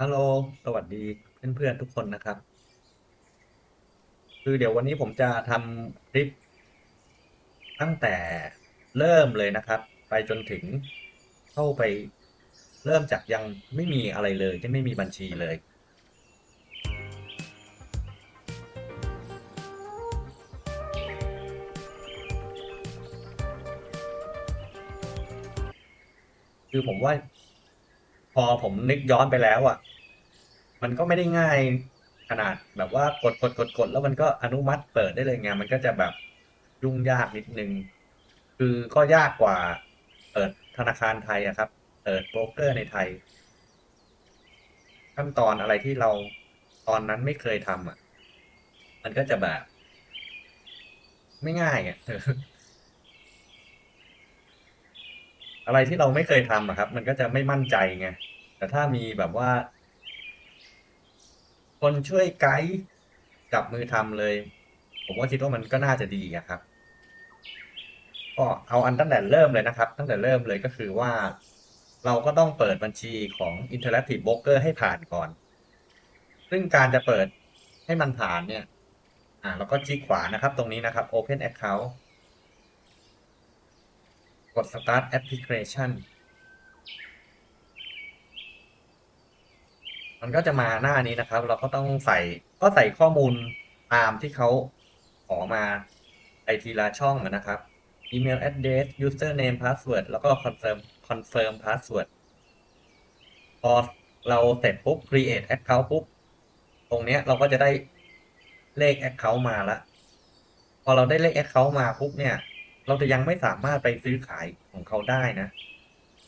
ฮัลโหล สวัสดีเพื่อนๆทุกคนนะครับ คือเดี๋ยววันนี้ผมจะทำคลิป ตั้งแต่เริ่มเลยนะครับ ไปจนถึงเข้าไปเริ่มจากยังไม่มีอะไรเลยยังไม่มีบัญชีเลย คือผมว่า พอผมนึกย้อนไปแล้วอะ มันก็ไม่ได้ง่ายขนาดแบบว่ากดกดกดกดแล้วมันก็อนุมัติเปิดได้เลยไงมันก็จะแบบยุ่งยากนิดนึง คือก็ยากกว่าเปิดธนาคารไทยอะครับ เปิดโบรกเกอร์ในไทย ขั้นตอนอะไรที่เราตอนนั้นไม่เคยทำอะ มันก็จะแบบ ไม่ง่ายอะ อะไรที่เราไม่เคยทำอะครับ มันก็จะไม่มั่นใจไง แต่ถ้ามีแบบว่า คนช่วยไกด์จับมือทำเลย ผมว่าคิดว่ามันก็น่าจะดีอะครับ ก็เอาอันตั้งแต่เริ่มเลยนะครับ ตั้งแต่เริ่มเลยก็คือว่า เราก็ต้องเปิดบัญชีของ Interactive Broker ให้ผ่านก่อน ซึ่งการจะเปิดให้มันผ่านเนี่ย อ่าเราก็จี้ขวานะครับ ตรงนี้นะครับ Open Account กด Start Application มันก็จะมาหน้านี้นะครับ เราก็ต้องใส่ก็ใส่ข้อมูลตามที่เขาขอมาไปทีละช่องนะครับ email address username password แล้วก็ confirm confirm password พอเราเสร็จปุ๊บ create account ปุ๊บ ตรงเนี้ยเราก็จะได้เลข account มาละ พอเราได้เลข account มาปุ๊บเนี่ย เราจะยังไม่สามารถไปซื้อขายของเขาได้นะ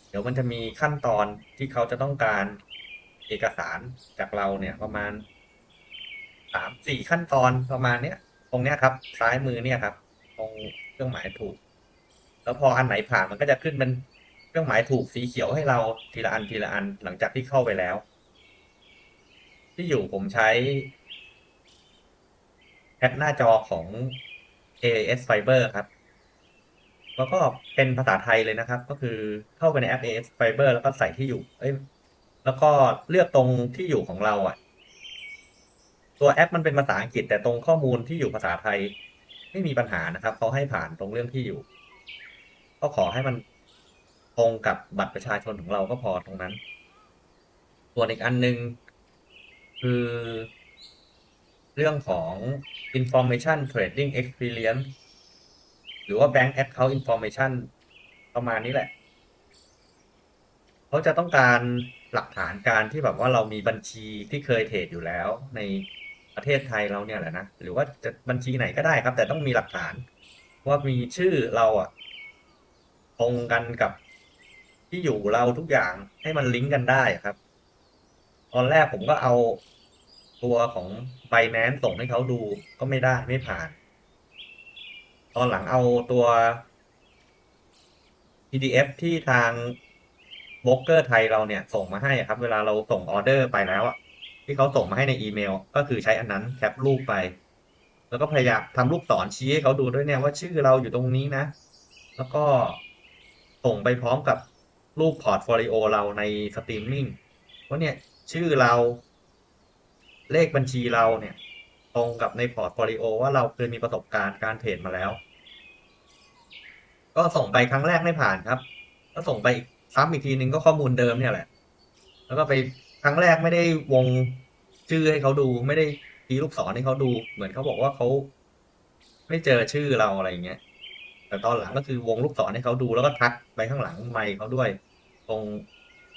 เดี๋ยวมันจะมีขั้นตอนที่เขาจะต้องการเอกสารจากเราเนี่ยประมาณสามสี่ขั้นตอนประมาณเนี้ยตรงเนี้ยครับ ซ้ายมือเนี่ยครับ ตรงเครื่องหมายถูก แล้วพออันไหนผ่านมันก็จะขึ้นเป็นเครื่องหมายถูกสีเขียวให้เราทีละอันทีละอันหลังจากที่เข้าไปแล้ว ที่อยู่ผมใช้แอปหน้าจอของ AS Fiber ครับ แล้วก็เป็นภาษาไทยเลยนะครับ ก็คือเข้าไปในแอป AS Fiber แล้วก็ใส่ที่อยู่ เอ้ย แล้วก็เลือกตรงที่อยู่ของเราอะ ตัวแอปมันเป็นภาษาอังกฤษ แต่ตรงข้อมูลที่อยู่ภาษาไทย ไม่มีปัญหานะครับเขาให้ผ่านตรงเรื่องที่อยู่ ก็ขอให้มันตรงกับบัตรประชาชนของเราก็พอตรงนั้น ส่วนอีกอันหนึ่งคือ เรื่องของ information trading experience หรือว่า bank account information ประมาณนี้แหละ เขาจะต้องการหลักฐานการที่แบบว่าเรามีบัญชีที่เคยเทรดอยู่แล้วในประเทศไทยเราเนี่ยแหละนะ หรือว่าจะบัญชีไหนก็ได้ครับ แต่ต้องมีหลักฐาน ว่ามีชื่อเราอะตรงกันกับที่อยู่เราทุกอย่างให้มันลิงก์กันได้ครับ ตอนแรกผมก็เอาตัวของ b i n a n c e ส่งให้เขาดูก็ไม่ได้ไม่ผ่าน ตอนหลังเอาตัว PDF ที่ทางโบรกเกอร์ไทยเราเนี่ย ส่งมาให้ครับ เวลาเราส่งออเดอร์ไปแล้วอะที่เขาส่งมาให้ในอีเมล ก็คือใช้อันนั้นแคปรูปไป แล้วก็พยายามทำรูปศรชี้ให้เขาดูด้วยเนี่ยว่าชื่อเราอยู่ตรงนี้นะ แล้วก็ส่งไปพร้อมกับรูปพอร์ตโฟลิโอเราในสตรีมมิ่งว่าเนี่ยชื่อเราเลขบัญชีเราเนี่ย รงกับในพอร์ตโฟลิโอว่าเราเคยมีประสบการณ์การเทรดมาแล้ว ก็ส่งไปครั้งแรกไม่ผ่านครับก็ส่งไปซ้ำอีกทีนึงก็ข้อมูลเดิมเนี่ยแหละ แล้วก็ไปครั้งแรกไม่ได้วงชื่อให้เขาดู ไม่ได้ทีลูกศรให้เขาดู เหมือนเขาบอกว่าเขาไม่เจอชื่อเราอะไรอย่างเงี้ย แต่ตอนหลังก็คือวงลูกศรให้เขาดูแล้วก็ทักไปข้างหลังไมค์เขาด้วย ตรง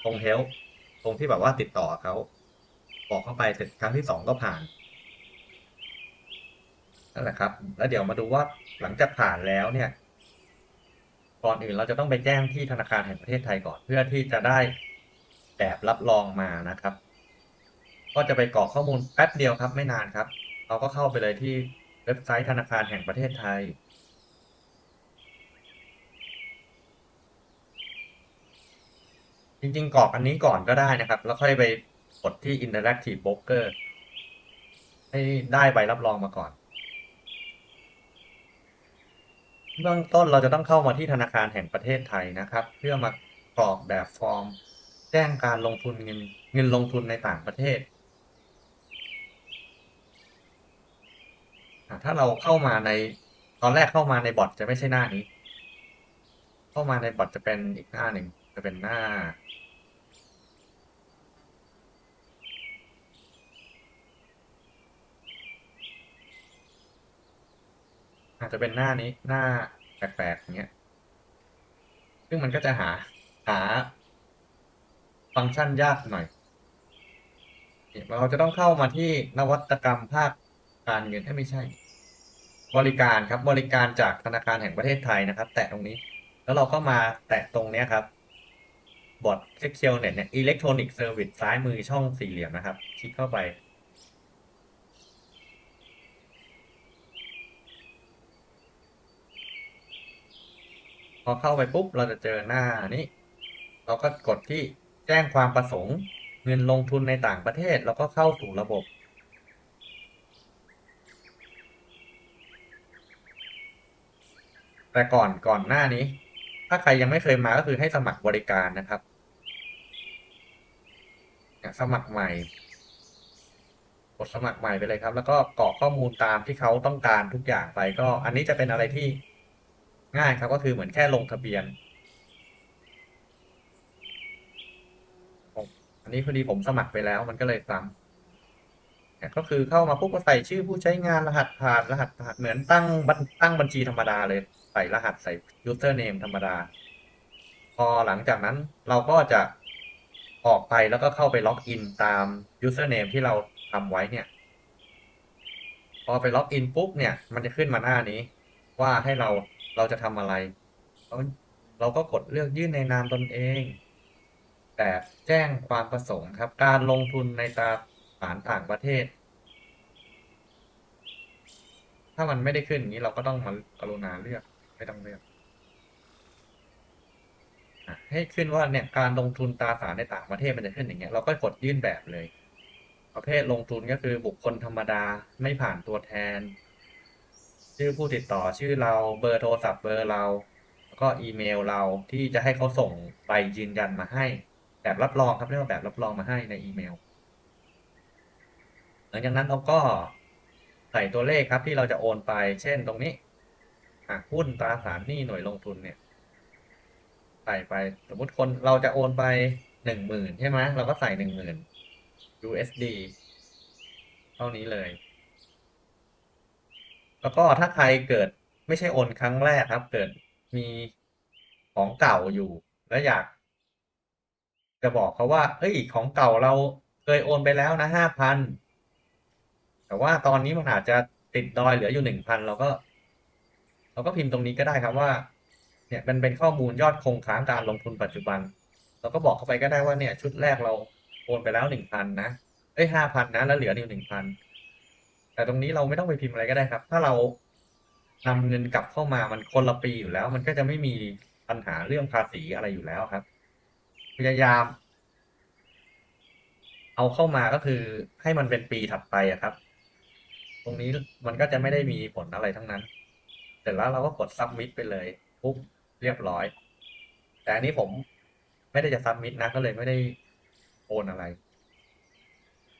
ตรงเฮลตรงที่แบบว่าติดต่อเขาบอกเข้าไปเสร็จครั้งที่สองก็ผ่าน นั่นแหละครับ แล้วเดี๋ยวมาดูว่าหลังจากผ่านแล้วเนี่ย ก่อนอื่นเราจะต้องไปแจ้งที่ธนาคารแห่งประเทศไทยก่อนเพื่อที่จะได้แบบรับรองมานะครับ ก็จะไปกรอกข้อมูลแป๊บเดียวครับ ไม่นานครับ เราก็เข้าไปเลยที่เว็บไซต์ธนาคารแห่งประเทศไทย จริงๆกรอกอันนี้ก่อนก็ได้นะครับ แล้วค่อยไปกดที่ Interactive Broker ให้ได้ใบรับรองมาก่อน เบื้องต้นเราจะต้องเข้ามาที่ธนาคารแห่งประเทศไทยนะครับ เพื่อมากรอกแบบฟอร์ม แจ้งการลงทุนเงินเงินลงทุนในต่างประเทศ ถ้าเราเข้ามาในตอนแรกเข้ามาในบอทจะไม่ใช่หน้านี้ เข้ามาในบอทจะเป็นอีกหน้าหนึ่งจะเป็นหน้า อาจจะเป็นหน้านี้หน้าแปลกๆอย่างเงี้ย ซึ่งมันก็จะหา หา ฟังก์ชันยากหน่อย เราจะต้องเข้ามาที่นวัตกรรมภาคการเงินให้ไม่ใช่ บริการครับบริการจากธนาคารแห่งประเทศไทยนะครับ แตะตรงนี้ แล้วเราก็มาแตะตรงเนี้ยครับบอทเซ็กเชียลเน็ตเนี่ยอิเล็กทรอนิกส์เซอร์วิสซ้ายมือช่องสี่เหลี่ยมนะครับ คลิกเข้าไป พอเข้าไปปุ๊บเราจะเจอหน้านี้ เราก็กดที่แจ้งความประสงค์เงินลงทุนในต่างประเทศ แล้วก็เข้าสู่ระบบ แต่ก่อนก่อนหน้านี้ ถ้าใครยังไม่เคยมาก็คือให้สมัครบริการนะครับสมัครใหม่ กดสมัครใหม่ไปเลยครับ แล้วก็กรอกข้อมูลตามที่เขาต้องการทุกอย่างไปก็ อันนี้จะเป็นอะไรที่ ง่ายครับก็คือเหมือนแค่ลงทะเบียน อันนี้พอดีผมสมัครไปแล้วมันก็เลยซ้ำก็คือเข้ามาปุ๊บก็ใส่ชื่อผู้ใช้งานรหัสผ่านรหัสผ่านเหมือนตั้งบัตั้งบัญชีธรรมดาเลย ใส่รหัสใส่ username ธรรมดา พอหลังจากนั้นเราก็จะออกไปแล้วก็เข้าไปล็อกอินตาม username ที่เราทำไว้เนี่ย พอไปล็อกอินปุ๊บเนี่ย มันจะขึ้นมาหน้านี้ ว่าให้เรา เราจะทำอะไรเราเราก็กดเลือกยื่นในนามตนเองแบบแจ้งความประสงค์ครับ การลงทุนในตราสารต่างประเทศ ถ้ามันไม่ได้ขึ้นอย่างนี้เราก็ต้องมากรุณาเลือกไม่ต้องเลือกให้ขึ้นว่าเนี่ยการลงทุนตราสารในต่างประเทศมันจะขึ้นอย่างเงี้ยเราก็กดยื่นแบบเลย ประเภทลงทุนก็คือบุคคลธรรมดาไม่ผ่านตัวแทน ชื่อผู้ติดต่อชื่อเราเบอร์โทรศัพท์เบอร์เรา แล้วก็อีเมลเราที่จะให้เขาส่งใบยืนยันมาให้ แบบรับรองครับเรียกว่าแบบรับรองมาให้ในอีเมล หลังจากนั้นเราก็ใส่ตัวเลขครับที่เราจะโอนไป เช่นตรงนี้อะหุ้นตราสารหนี้หน่วยลงทุนเนี่ย ใส่ไปสมมติคนเราจะโอนไปหนึ่งหมื่นใช่ไหมเราก็ใส่หนึ่งหมื่น USD เท่านี้เลย แล้วก็ถ้าใครเกิดไม่ใช่โอนครั้งแรกครับ เกิดมีของเก่าอยู่ แล้วอยาก จะบอกเขาว่า เอ้ย ของเก่าเราเคยโอนไปแล้วนะห้าพันแต่ว่าตอนนี้มันอาจจะติดดอยเหลืออยู่หนึ่งพันเราก็ เราก็พิมพ์ตรงนี้ก็ได้ครับว่า เนี่ยมันเป็นข้อมูลยอดคงค้างการลงทุนปัจจุบัน เราก็บอกเข้าไปก็ได้ว่าเนี่ย ชุดแรกเราโอนไปแล้วหนึ่งพันนะเอ้ยห้าพันนะแล้วเหลืออยู่หนึ่งพัน แต่ตรงนี้เราไม่ต้องไปพิมพ์อะไรก็ได้ครับ ถ้าเรานำเงินกลับเข้ามามันคนละปีอยู่แล้ว มันก็จะไม่มีปัญหาเรื่องภาษีอะไรอยู่แล้วครับ พยายาม เอาเข้ามาก็คือให้มันเป็นปีถัดไปอะครับ ตรงนี้มันก็จะไม่ได้มีผลอะไรทั้งนั้น เสร็จแล้วเราก็กด submit ไปเลยปุ๊บเรียบร้อย แต่อันนี้ผมไม่ได้จะ submit นะก็เลยไม่ได้โอนอะไร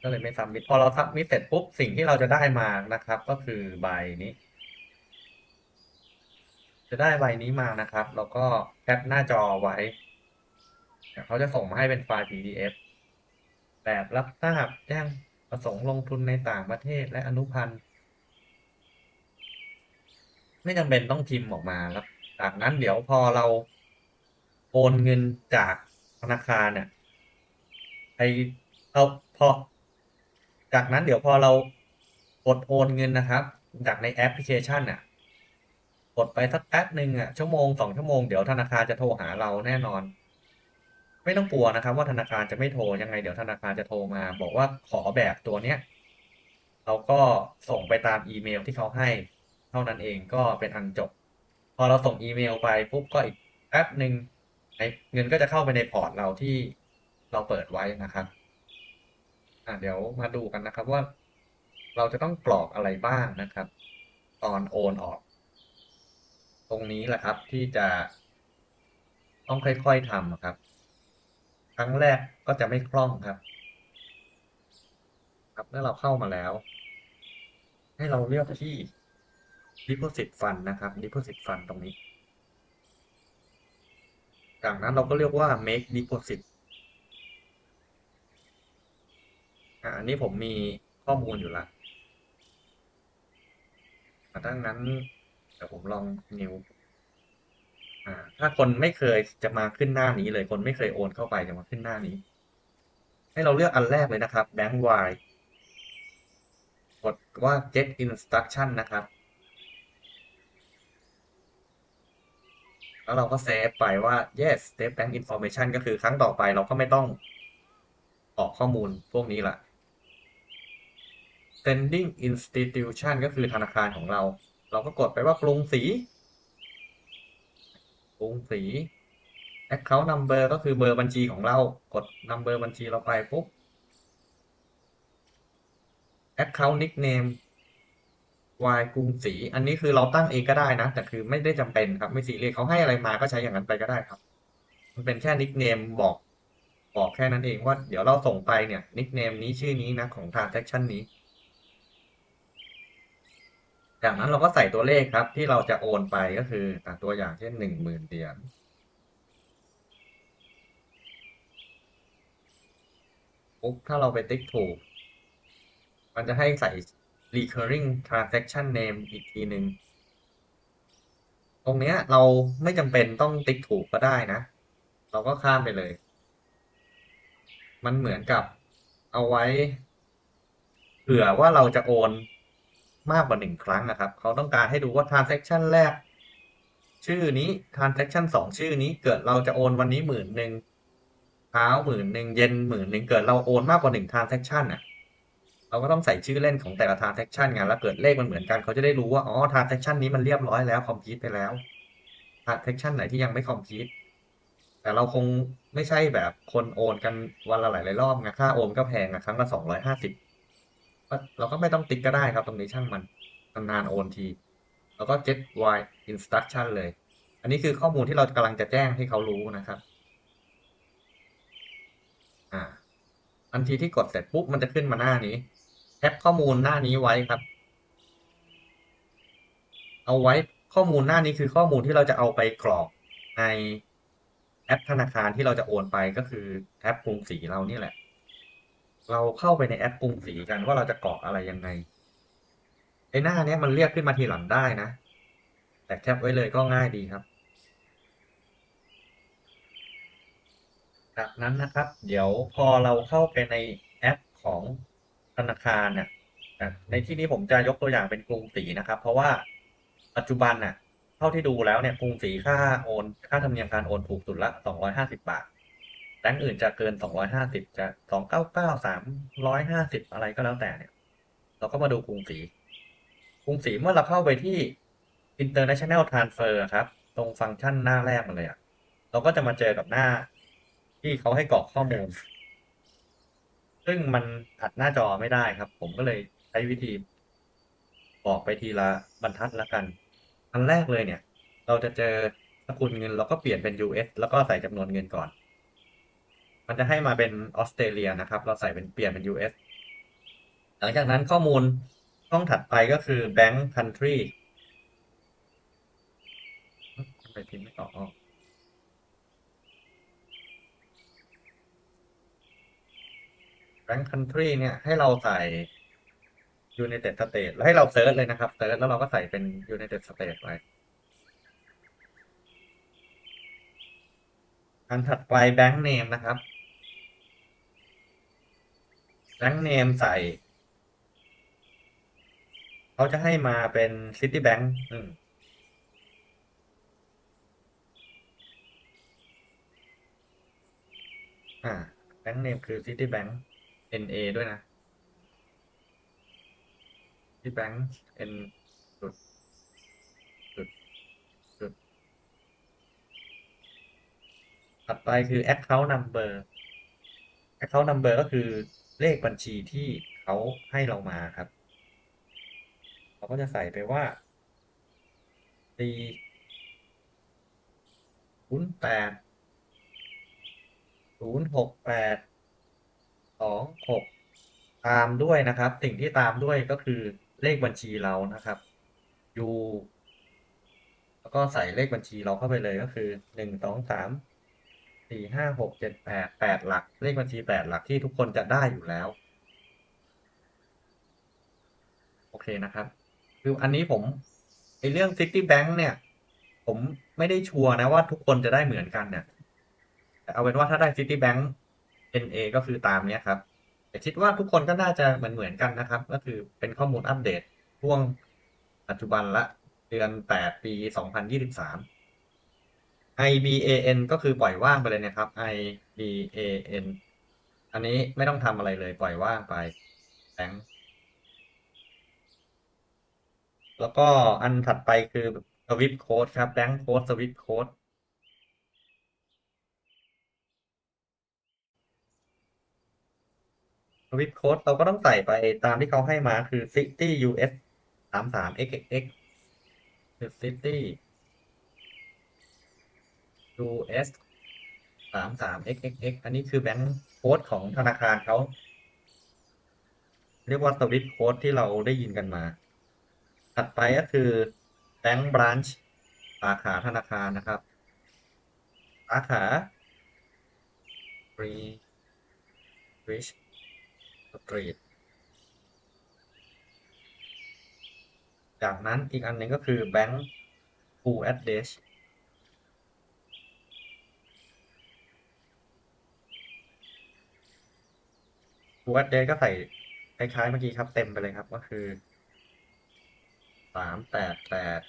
ก็เลยไม่ submit พอเรา submit เสร็จปุ๊บ สิ่งที่เราจะได้มานะครับ ก็คือใบนี้ จะได้ใบนี้มานะครับ แล้วก็แคปหน้าจอไว้เขาจะส่งมาให้เป็นไฟล์ PDF แบบรับทราบแจ้งประสงค์ลงทุนในต่างประเทศและอนุพันธ์ ไม่จำเป็นต้องพิมพ์ออกมาแล้วจากนั้นเดี๋ยวพอเราโอนเงินจากธนาคารเนี่ยไอเราพอ จากนั้นเดี๋ยวพอเรากดโอนเงินนะครับ จากในแอปพลิเคชันน่ะกดไปสักแป๊บหนึ่งอะชั่วโมงสองชั่วโมงเดี๋ยวธนาคารจะโทรหาเราแน่นอน ไม่ต้องกลัวนะครับ ว่าธนาคารจะไม่โทรยังไงเดี๋ยวธนาคารจะโทรมา บอกว่าขอแบบตัวเนี้ยเราก็ส่งไปตามอีเมลที่เขาให้ เท่านั้นเองก็เป็นอันจบ พอเราส่งอีเมลไปปุ๊บก็อีกแป๊บหนึ่งเงินก็จะเข้าไปในพอร์ตเราที่เราเปิดไว้นะครับ อะเดี๋ยวมาดูกันนะครับว่า เราจะต้องกรอกอะไรบ้างนะครับ ตอนโอนออก ตรงนี้แหละครับที่จะ ต้องค่อยๆทำครับ ครั้งแรกก็จะไม่คล่องครับ ครับเมื่อเราเข้ามาแล้ว ให้เราเลือกที่ deposit fund นะครับ deposit fund ตรงนี้ จากนั้นเราก็เรียกว่า make deposit อะอันนี้ผมมีข้อมูลอยู่ละอะดังนั้นเดี๋ยวผมลอง new อ่า ถ้าคนไม่เคยจะมาขึ้นหน้านี้เลย คนไม่เคยโอนเข้าไปจะมาขึ้นหน้านี้ ให้เราเลือกอันแรกเลยนะครับ bank y กดว่า get instruction นะครับ แล้วเราก็เซฟไปว่า yes step bank information ก็คือครั้งต่อไปเราก็ไม่ต้องออกข้อมูลพวกนี้ละ sending institution ก็คือธนาคารของเรา เราก็กดไปว่ากรุงศรีกรุงศรี account number ก็คือเบอร์บัญชีของเรา กด number บัญชีเราไปปุ๊บ account nickname y กรุงศรี อันนี้คือเราตั้งเองก็ได้นะ แต่คือไม่ได้จำเป็นครับ ไม่ซีเรียสเขาให้อะไรมาก็ใช้อย่างนั้นไปก็ได้ครับ มันเป็นแค่ nickname บอกบอกแค่นั้นเองว่าเดี๋ยวเราส่งไปเนี่ย nickname นี้ชื่อนี้นะของ transaction นี้ จากนั้นเราก็ใส่ตัวเลขครับ ที่เราจะโอนไปก็คือตัวอย่างเช่นหนึ่งหมื่นเหรียญปุ๊บถ้าเราไปติ๊กถูก มันจะให้ใส่ recurring transaction name อีกทีหนึ่งตรงเนี้ยเราไม่จำเป็นต้องติ๊กถูกก็ได้นะ เราก็ข้ามไปเลย มันเหมือนกับเอาไว้เผื่อว่าเราจะโอน มากกว่าหนึ่งครั้งนะครับ เขาต้องการให้ดูว่า transaction แรก ชื่อนี้ transaction สองชื่อนี้เกิดเราจะโอนวันนี้หมื่นหนึ่งเช้าหมื่นหนึ่งเย็นหมื่นหนึ่งเกิดเราโอนมากกว่าหนึ่ง transaction อะ เราก็ต้องใส่ชื่อเล่นของแต่ละ transaction ไงแล้วเกิดเลขมันเหมือนกัน เขาจะได้รู้ว่าอ๋อ transaction นี้มันเรียบร้อยแล้ว complete ไปแล้ว transaction ไหนที่ยังไม่ complete แต่เราคงไม่ใช่แบบคนโอนกันวันละหลายๆรอบไงค่าโอนก็แพงอะครั้งละสองร้อยห้าสิบ เราก็ไม่ต้องติ๊กก็ได้ครับ ตรงนี้ช่างมันนานๆโอนทีแล้วก็ get y instruction เลย อันนี้คือข้อมูลที่เรากำลังจะแจ้งให้เขารู้นะครับ อ่าทันทีที่กดเสร็จปุ๊บมันจะขึ้นมาหน้านี้แคปข้อมูลหน้านี้ไว้ครับ เอาไว้ข้อมูลหน้านี้คือข้อมูลที่เราจะเอาไปกรอกในแอปธนาคารที่เราจะโอนไปก็คือแอปกรุงศรีเรานี่แหละ เราเข้าไปในแอปกรุงศรีกันว่าเราจะกรอกอะไรยังไงไอ้หน้าเนี้ยมันเรียกขึ้นมาทีหลังได้นะ แต่แคปไว้เลยก็ง่ายดีครับ จากนั้นนะครับ เดี๋ยวพอเราเข้าไปในแอปของธนาคารเนี่ยในที่นี้ผมจะยกตัวอย่างเป็นกรุงศรีนะครับ เพราะว่าปัจจุบันน่ะเท่าที่ดูแล้วเนี่ยกรุงศรีค่าโอน ค่าธรรมเนียมการโอนถูกสุดละสองร้อยห้าสิบาท แบงก์อื่นจะเกินสองร้อยห้าสิบจะสองเก้าเก้าสามร้อยห้าสิบอะไรก็แล้วแต่เนี่ย เราก็มาดูกรุงศรี กรุงศรีเมื่อเราเข้าไปที่ international transfer ครับ ตรงฟังก์ชันหน้าแรกมันเลยอะเราก็จะมาเจอกับหน้าที่เขาให้กรอกข้อมูล ซึ่งมันอัดหน้าจอไม่ได้ครับ ผมก็เลยใช้วิธี บอกไปทีละบรรทัดละกัน อันแรกเลยเนี่ย เราจะเจอสกุลเงินเราก็เปลี่ยนเป็น US แล้วก็ใส่จำนวนเงินก่อน มันจะให้มาเป็นออสเตรเลียนะครับ เราใส่เป็นเปลี่ยนเป็น US หลังจากนั้นข้อมูลช่องถัดไปก็คือ Bank Country ไมพิมพ์ไม่ออก Bank Country เนี่ยให้เราใส่ United States แล้วให้เราเซิร์ชเลยนะครับเซิร์ชแล้วเราก็ใส่เป็น United States ไว้อันถัดไป Bank Name นะครับ ทั้งเนมใส่ เขาจะให้มาเป็นซิตี้แบงค์อ่าแบงค์เนมคือซิตี้แบงค์ NA ด้วยนะซิตี้แบงค์ N จุดจุดจุดถัดไปคือ Account Number Account Number ก็คือ เลขบัญชีที่เขาให้เรามาครับ เราก็จะใส่ไปว่าสี่ศูนย์แปดศูนย์หกแปดสองหกตามด้วยนะครับ สิ่งที่ตามด้วยก็คือเลขบัญชีเรานะครับ U แล้วก็ใส่เลขบัญชีเราเข้าไปเลยก็คือหนึ่งสองสาม สี่ห้าหกเจ็ดแปดแปดหลัก เลขบัญชีแปดหลักที่ทุกคนจะได้อยู่แล้ว โอเคนะครับ คืออันนี้ผมไอเรื่อง City Bank เนี่ย ผมไม่ได้ชัวร์นะว่าทุกคนจะได้เหมือนกันเนี่ยแต่เอาเป็นว่าถ้าได้ City Bank NA ก็คือตามเนี้ยครับแต่คิดว่าทุกคนก็น่าจะเหมือนเหมือนกันนะครับ ก็คือเป็นข้อมูลอัปเดตช่วงปัจจุบันละเดือน 8 ปี 2023 i b a n ก็คือปล่อยว่างไปเลยนะครับ i b a n อันนี้ไม่ต้องทำอะไรเลยปล่อยว่างไปแบงแล้วก็อันถัดไปคือสวิปโค้ดครับแบงค์โค้ดสวิปโค้ดสวิปโค้ดเราก็ต้องใส่ไปตามที่เขาให้มาคือ city us สามสาม xx คือ city us สามสาม xxx อันนี้คือแบงค์โค้ดของธนาคารเขา เรียกว่าสวิตโค้ดที่เราได้ยินกันมา ถัดไปก็คือ Bank Branch สาขาธนาคารนะครับ สาขา Free Rich Street จากนั้นอีกอันหนึ่งก็คือ Bank Full Address Full Address ก็ใส่คล้ายๆเมื่อกี้ครับ เต็มไปเลยครับ ก็คือสามแปดแปด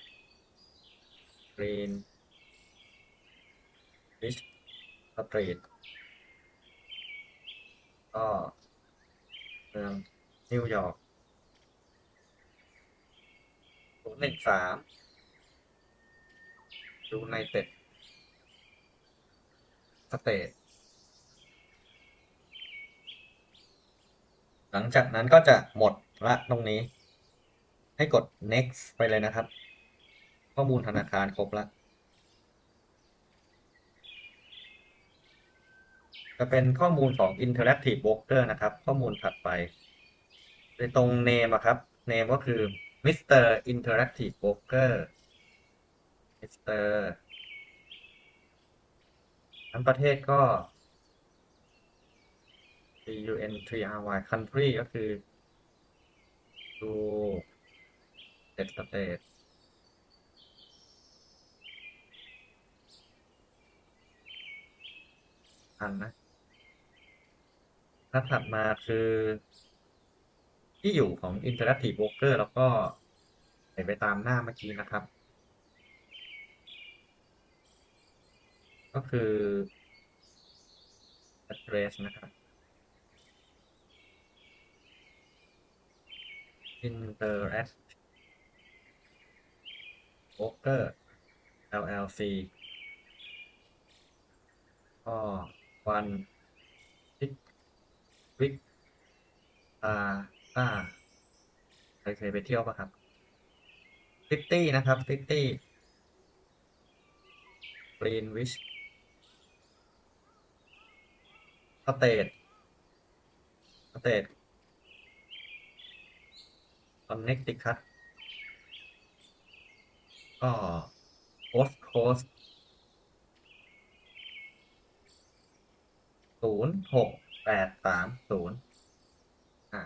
Green Rich Street ก็เมืองนิวยอร์กศูนย์หนึ่งสามยูไนเต็ดสเตท หลังจากนั้นก็จะหมดละตรงนี้ ให้กด next ไปเลยนะครับ ข้อมูลธนาคารครบแล้วจะเป็นข้อมูลของ Interactive Broker นะครับ ข้อมูลถัดไป ในตรง name อะครับ name ก็คือ Mr. Interactive Broker Mr. ทั้งประเทศก็ C U N T R Y country ก็คือ ดูเ e สเตทอันนะถ้าถัดมาคือ ที่อยู่ของ Interactive Broker แล้วก็ใส่ไปตามหน้าเมื่อกี้นะครับ ก็คือ address นะครับ Interact Broker LLC ก็วันพิกวิกตาตาเคยเคยไปเที่ยวปะครับซิตี้นะครับซิตี้กรีนวิชสเตทสเตท คอนเน c ติคัตก็โคสโคสศูนย์หกแปดสามศูนย์อ่า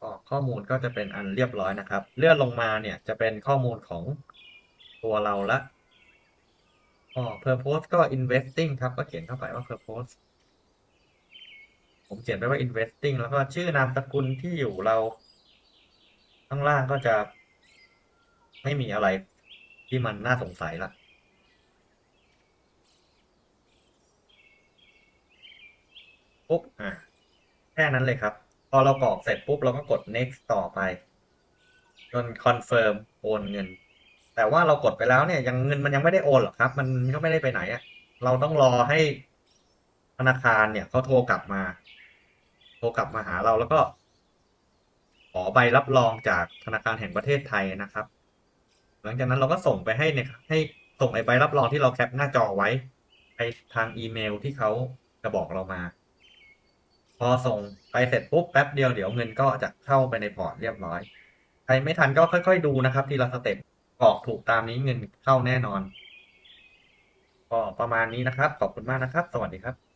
ก็ข้อมูลก็จะเป็นอันเรียบร้อยนะครับ เลื่อนลงมาเนี่ยจะเป็นข้อมูลของตัวเราละอ๋อ purpose ก็ investing ครับ ก็เขียนเข้าไปว่า purpose ผมเขียนไปว่า investing แล้วก็ชื่อนามสกุลที่อยู่เรา ข้างล่างก็จะ ไม่มีอะไรที่มันน่าสงสัยละปุ๊บอ่าแค่นั้นเลยครับ พอเรากรอกเสร็จปุ๊บเราก็กด next ต่อไปจน confirm โอนเงิน แต่ว่าเรากดไปแล้วเนี่ย ยังเงินมันยังไม่ได้โอนหรอกครับ มันก็ไม่ได้ไปไหนอะเราต้องรอให้ธนาคารเนี่ยเขาโทรกลับมา โทรกลับมาหาเราแล้วก็ ขอใบรับรองจากธนาคารแห่งประเทศไทยนะครับ หลังจากนั้นเราก็ส่งไปให้เนี่ยให้ส่งไอ้ใบรับรองที่เราแคปหน้าจอไว้ไปทางอีเมลที่เขาจะบอกเรามา พอส่งไปเสร็จปุ๊บแป๊บเดียวเดี๋ยวเงินก็จะเข้าไปในพอร์ตเรียบร้อย ใครไม่ทันก็ค่อย ๆ ดูนะครับ ทีละสเต็ปกรอกถูกตามนี้เงินเข้าแน่นอนก็ประมาณนี้นะครับ ขอบคุณมากนะครับ สวัสดีครับ